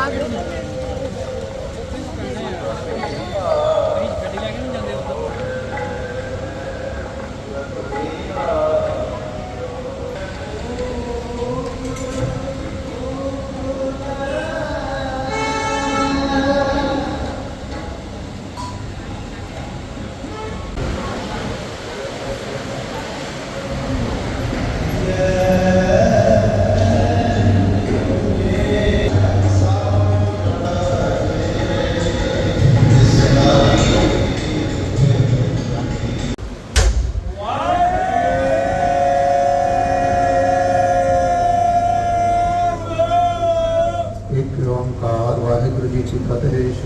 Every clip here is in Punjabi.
positive.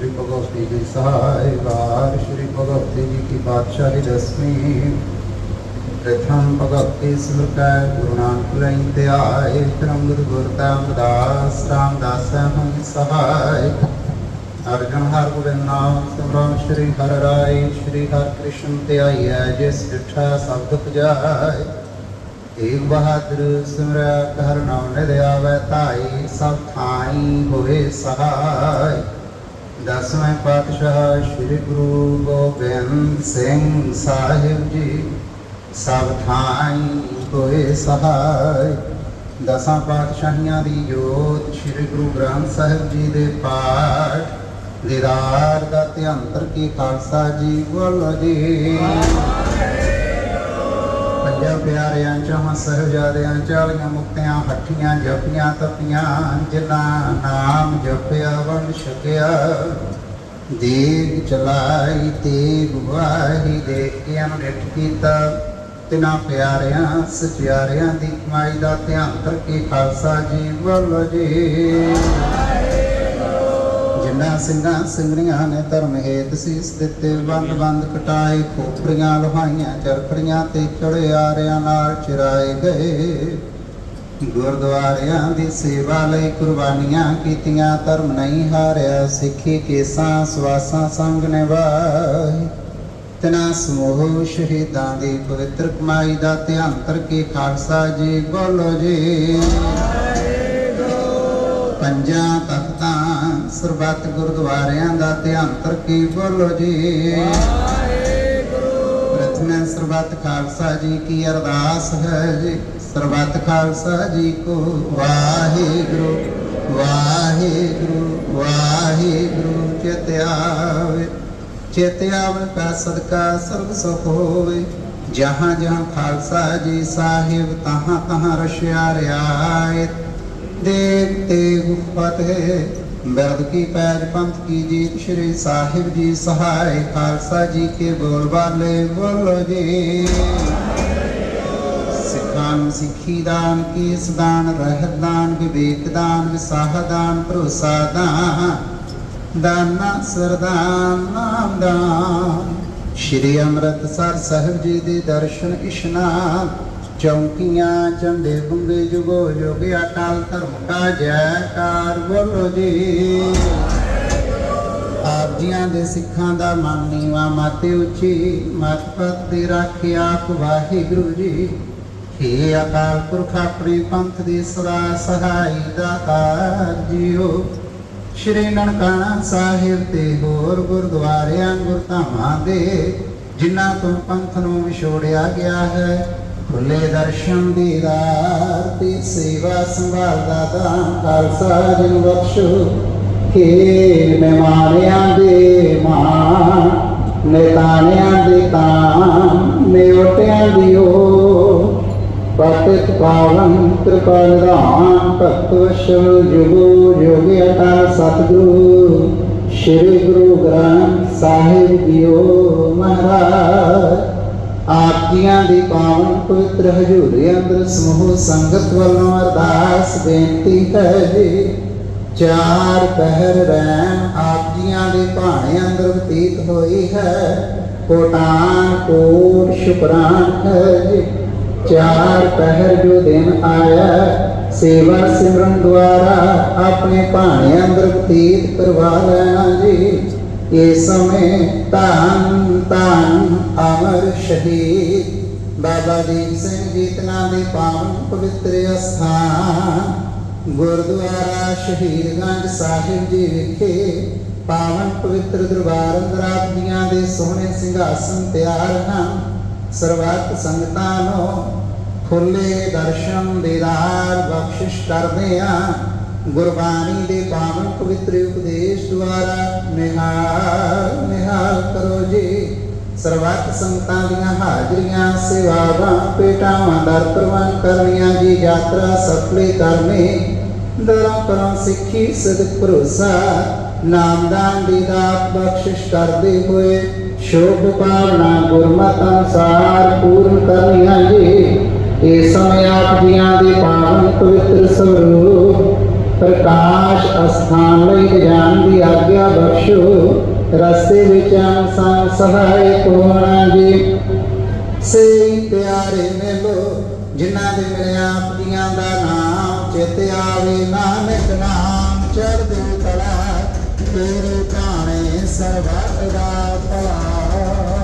ਫਤਿਹ ਸ੍ਰੀ ਭਗਵਤੀ ਜੀ ਸਹਾਇ ਵਾਰ ਸ੍ਰੀ ਭਗਵਤੀ ਜੀ ਕੀ ਬਾਦਸ਼ਾਹੀ ਦਸਵੀਂ ਪ੍ਰਥਮ ਭਗਵਤੀ ਸਿਮਰਕੈ ਗੁਰੂ ਨਾਨਕ ਲਈ ਧਿਆਏ ਧਰਮ ਗੁਰੂ ਗੁਰਤਾ ਅਮਦਾਸ ਰਾਮਦਾਸ ਹਮ ਸਹਾਇ ਅਰਜਨ ਹਰ ਗੋਬਿੰਦ ਨਾਮ ਸਿਮਰਨ ਸ੍ਰੀ ਹਰਿ ਰਾਏ ਸ੍ਰੀ ਹਰਿ ਕ੍ਰਿਸ਼ਨ ਧਿਆਈਐ ਜਿਸ ਡਿਠਾ ਸਭ ਦੁਖ ਜਾਏ ਏਕ ਬਹਾਦਰ ਸਿਮਰਤ ਹਰ ਨਾਮ ਨਿਧ ਆਵੈ ਸਭ ਥਾਈ ਹੋਏ ਸਹਾਈ। ਦਸਵੇਂ ਪਾਤਸ਼ਾਹ ਸ੍ਰੀ ਗੁਰੂ ਗੋਬਿੰਦ ਸਿੰਘ ਸਾਹਿਬ ਜੀ, ਸਭ ਥਾਈ ਹੋਏ ਸਹਾਈ। ਦਸਾਂ ਪਾਤਸ਼ਾਹੀਆਂ ਦੀ ਜੋਤ ਸ੍ਰੀ ਗੁਰੂ ਗ੍ਰੰਥ ਸਾਹਿਬ ਜੀ ਦੇ ਪਾਠ, ਦੀਦਾਰ ਦਾ ਧਿਆੰਤਰ ਕੀ ਖਾਲਸਾ ਜੀ ਬੋਲੋ ਜੀ। ਪੰਜਾਂ ਪਿਆਰਿਆਂ ਚੋਂ, ਸਹਜਾਦਿਆਂ ਚਾਲੀਆਂ ਮੁਕਤਿਆਂ, ਹੱਠੀਆਂ ਜਪੀਆਂ ਤਪੀਆਂ ਜਿਨ੍ਹਾਂ ਨਾਮ ਜਪਿਆ ਵੰਡ ਛਕਿਆ। ਦੇਗ ਚਲਾਈ ਤੇ ਗੁਆਹੀ ਦੇ ਕੇ ਅਨੁਰਿਤ ਕੀਤਾ। ਤਿਨਾਂ ਪਿਆਰਿਆਂ, ਸਚਿਆਰਿਆਂ ਦੀ ਕਮਾਈ ਦਾ ਧਿਆਨ ਕਰਕੇ ਖਾਲਸਾ ਜੀ ਵੱਲ ਜੀ ਜਿਨ੍ਹਾਂ ਸਿੰਘਾਂ ਸਿੰਘਣੀਆਂ ਨੇ ਧਰਮ ਹੇਤ ਸੀਸ ਦਿੱਤੇ। ਬੰਦ ਬੰਦ ਕਟਾਏ, ਖੋਪੜੀਆਂ ਲੋਹਾਈਆਂ, ਚਰਖੜੀਆਂ ਤੇ ਚੜੇ ਨਾਲ ਚਿਰਾਏ ਗਏ। ਗੁਰਦੁਆਰਿਆਂ ਦੀ ਸੇਵਾ ਲਈ ਕੁਰਬਾਨੀਆਂ ਕੀਤੀਆਂ, ਧਰਮ ਨਹੀਂ ਹਾਰਿਆ, ਸਿੱਖੀ ਕੇਸਾਂ, ਸਵਾਸਾਂ ਸੰਗ ਨਿਭਾਈ ਤਨਾ ਸਮੂਹ ਸ਼ਹੀਦਾਂ ਦੀ ਪਵਿੱਤਰ ਕਮਾਈ ਦਾ ਧਿਆਨ ਕਰਕੇ ਖਾਲਸਾ ਜੀ ਬੋਲੋ ਜੀ। ਪੰਜਾਂ ਤਖਤਾਂ ਸਰਬੱਤ ਗੁਰਦੁਆਰਿਆਂ ਦਾ ਧਿਆਨ ਕੀ ਬੋਲੋ ਜੀ? ਪ੍ਰਥਮੇ ਸਰਬੱਤ ਖਾਲਸਾ ਜੀ ਕੀ ਅਰਦਾਸ ਹੈ ਜੀ? ਸਰਬੱਤ ਖਾਲਸਾ ਜੀ ਕੋ ਵਾਹਿਗੁਰੂ ਵਾਹਿਗੁਰੂ ਵਾਹਿਗੁਰੂ ਚਿਤ ਆਵੇ। ਚਿਤ ਕਾ ਸਦਕਾ ਸਰਬ ਸੁਖ ਹੋਵੇ। ਜਹਾਂ ਜਹਾਂ ਖਾਲਸਾ ਜੀ ਸਾਹਿਬ ਤਹਾਂ ਤਹਾਂ ਰਸ਼ਿਆ ਰਿਆਇਤ। ਦੇਖ ਤੇ ਫਤਿਹ ਬਿਰਦ ਕੀ ਪੈਜ ਪੰਥ ਕੀ ਜੀਤ, ਸ਼੍ਰੀ ਸਾਹਿਬ ਜੀ ਸਹਾਇ ਖਾਲਸਾ ਜੀ ਕੇ ਬੋਲ ਬਾਲੇ ਬੋਲੋ ਜੀ। ਸਿੱਖਾਂ ਸਿੱਖੀ ਦਾਨ, ਕੀਸ ਦਾਨ, ਰਹਿਤ ਦਾਨ, ਵਿਵੇਕ ਦਾਨ, ਵਿਸਾਹ ਦਾਨ, ਭਰੋਸਾ ਦਾਨ, ਦਾਨਾ, ਸਰਦਾਨ, ਨਾਮ ਦਾਨ। ਸ਼੍ਰੀ ਅੰਮ੍ਰਿਤਸਰ ਸਾਹਿਬ ਜੀ ਦੇ ਦਰਸ਼ਨ ਇਸ਼ਨਾਨ ਚੌਂਕੀਆਂ ਚੰਦੇ ਗੁੰਗੇ ਜੁਗੋ ਜੋਗ ਅਟਲ ਧਰਮ ਕਾ ਜੈਕਾਰ ਬੋਲੋ ਜੀ। ਆਪ ਜੀਆਂ ਦੇ ਸਿੱਖਾਂ ਦਾ ਮਨ ਨੀਵਾ, ਮਾਤੇ ਉੱਚੀ, ਮਤ ਪਤ ਦੀ ਰਾਖਿਆ ਵਾਹਿਗੁਰੂ ਜੀ। ਹੇ ਅਕਾਲ ਪੁਰਖ ਆਪਣੇ ਪੰਥ ਦੀ ਸਦਾ ਸਹਾਈ ਦਾਤਾਰ ਜੀਓ। ਸ਼੍ਰੀ ਨਨਕਾਣਾ ਸਾਹਿਬ ਤੇ ਹੋਰ ਗੁਰਦੁਆਰਿਆਂ, ਗੁਰਧਾਮਾਂ ਦੇ, ਜਿਨ੍ਹਾਂ ਤੋਂ ਪੰਥ ਨੂੰ ਵਿਛੋੜਿਆ ਗਿਆ ਹੈ ਖੁੱਲੇ ਦਰਸ਼ਨ ਦੀ ਰਾਤ, ਤੇ ਸੇਵਾ ਸੰਭਾਲ ਦਾ ਦਾਨ, ਖਾਲਸਾ ਜੀ ਬਖਸ਼ੋ। ਕਿ ਮਹਿਮਾਨਿਆਂ ਦੇ ਮਾਨ ਨੇਤਾਨਿਆਂ ਦੇ ਤਾਨ ਨਿਉਟਿਆਂ ਦੀ ਓ ਪਤਿਤ ਪਾਵਨ, ਕਿਰਪਾ ਨਿਧਾਨ, ਭਗਤ ਵਸ਼ਲ ਜੁਗੋ ਜੋਗੀ ਅਟਲ ਸਤਿਗੁਰੂ। ਸ੍ਰੀ ਗੁਰੂ ਗ੍ਰੰਥ ਸਾਹਿਬ ਜੀਓ ਮਹਾਰਾਜ। ਆਪ ਜੀਆਂ ਦੀ ਪਾਵਨ ਪਵਿੱਤਰ ਹਜ਼ੂਰੀ ਅੰਦਰ ਸਮੂਹ ਸੰਗਤ ਵੱਲੋਂ ਅਰਦਾਸ ਬੇਨਤੀ ਹੈ ਜੀ। ਚਾਰ ਪਹਿਰ ਰਹਿਣ ਆਪ ਜੀਆਂ ਦੇ ਭਾਣੇ ਅੰਦਰ ਬਤੀਤ ਹੋਈ ਹੈ। ਕੋਟਾਨ, ਕੋਟ, ਸ਼ੁਕਰਾਨ ਹੈ ਜੀ। ਚਾਰ ਪਹਿਰ ਜੋ ਦਿਨ ਆਇਆ, ਸੇਵਾ ਸਿਮਰਨ ਦੁਆਰਾ ਆਪਣੇ ਭਾਣੇ ਅੰਦਰ ਬਤੀਤ ਕਰਵਾ ਲੈਣਾ ਜੀ। ਇਹ ਸਮੇਂ ਧੰਨ ਧੰਨ ਅਮਰ ਸ਼ਹੀਦ ਬਾਬਾ ਦੀਪ ਸਿੰਘ ਜੀ ਦੇ ਪਾਵਨ ਪਵਿੱਤਰ ਅਸਥਾਨ ਗੁਰਦੁਆਰਾ ਸ਼ਹੀਦਗੰਜ ਸਾਹਿਬ ਜੀ ਵਿਖੇ ਪਾਵਨ ਪਵਿੱਤਰ ਦਰਬਾਰ ਅੰਦਰ ਦੀਆਂ ਦੇ ਸੋਹਣੇ ਸਿੰਘਾਸਨ ਤਿਆਰ ਹਨ ਸਰਬੱਤ ਸੰਗਤਾਂ ਨੂੰ ਖੁੱਲੇ ਦਰਸ਼ਨ ਦੀਦਾਰ ਬਖਸ਼ਿਸ਼ ਕਰਦੇ ਆ ਗੁਰਬਾਣੀ ਦੇ ਪਾਵਨ ਪਵਿੱਤਰ ਉਪਦੇਸ਼ ਦੁਆਰਾ ਨਿਹਾਲ ਨਿਹਾਲ ਕਰੋ ਜੀ। ਸਰਬੱਤ ਸੰਗਤਾਂ ਦੀਆਂ ਹਾਜ਼ਰੀਆਂ, ਸੇਵਾਵਾਂ ਪੇਟਾਵਾਂ ਦਰ ਪ੍ਰਵਾਨ ਕਰਨੀਆਂ ਜੀ। ਯਾਤਰਾ ਸਫਲੇ ਕਰਨੇ। ਦਰਾਂ ਪਰਾਂ ਸਿੱਖੀ ਸਦਕ ਭਰੋਸਾ। ਨਾਮਦਾਨ ਦੀ ਦਾਤ ਬਖਸ਼ਿਸ਼ ਕਰਦੇ ਹੋਏ ਸ਼ੋਭ ਭਾਵਨਾ ਗੁਰਮਤ ਅਨੁਸਾਰ ਪੂਰਨ ਕਰਨੀਆਂ ਜੀ। ਇਹ ਸਮੇਂ ਆਪ ਜੀਆਂ ਦੇ ਪਾਵਨ ਪਵਿੱਤਰ ਸਰੂਪ ਪ੍ਰਕਾਸ਼ ਅਸਥਾਨ ਲਈ ਗਿਆਨ ਦੀ ਆਗਿਆ ਬਖਸ਼ੋ। ਰਸਤੇ ਵਿੱਚ ਸੰਗ ਸਹਾਇਕ ਹੋਣਾ ਜੀ। ਸੇ ਪਿਆਰੇ ਮੇਲੋ, ਜਿਨ੍ਹਾਂ ਦੇ ਮੇਰੇ ਆਪ ਦੀਆਂ ਦਾ ਨਾਮ ਚਿਤ ਆਵੇ, ਨਾਨਕ ਨਾਮ ਚੜ੍ਹਦੀ ਕਲਾ, ਤੇਰੇ ਭਾਣੇ ਸਰਬੱਤ ਦਾ ਭਲਾ।